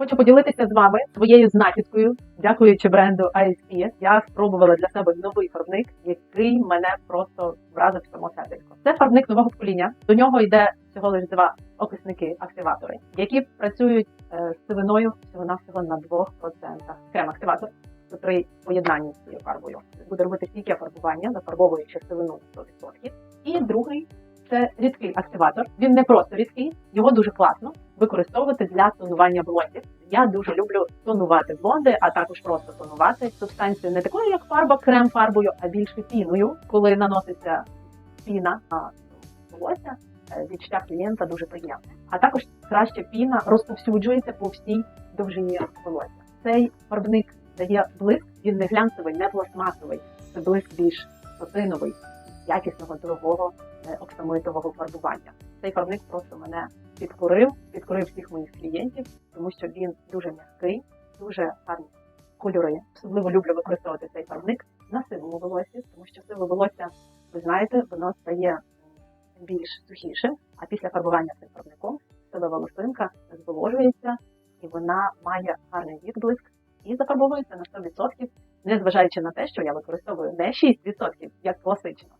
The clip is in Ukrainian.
Хочу поділитися з вами своєю знахідкою, дякуючи бренду ISP. Я спробувала для себе новий фарбник, який мене просто вразив само серденько. Це фарбник нового покоління. До нього йде всього лише два окисники-активатори, які працюють е, з сивиною всього навсього на 2%. Крем-активатор, який в поєднанні з цією фарбою буде робити стійке фарбування, зафарбовуючи сивину 100%. І другий це рідкий активатор. Він не просто рідкий, його дуже класно використовувати для тонування блондів. Я дуже люблю тонувати блонди, а також просто тонувати субстанцію не такою, як фарба, крем фарбою, а більше піною, коли наноситься піна на волосся. е, Відчуття клієнта дуже приємне. А також краще піна розповсюджується по всій довжині волосся. Цей фарбник дає блиск, він не глянцевий, не пластмасовий. Це блиск більш сатиновий, якісного дорогого е, оксамитового фарбування. Цей фарбник просто мене підкорив, підкорив всіх моїх клієнтів, тому що він дуже м'який, дуже гарні кольори. Особливо люблю використовувати цей фарбник на сивому волосі, тому що сиве волосся, ви знаєте, воно стає більш сухішим, а після фарбування цим фарбником сива волосинка зволожується і вона має гарний відблиск і зафарбовується на 100%, незважаючи на те, що я використовую не 6%, як класично, а всього 2%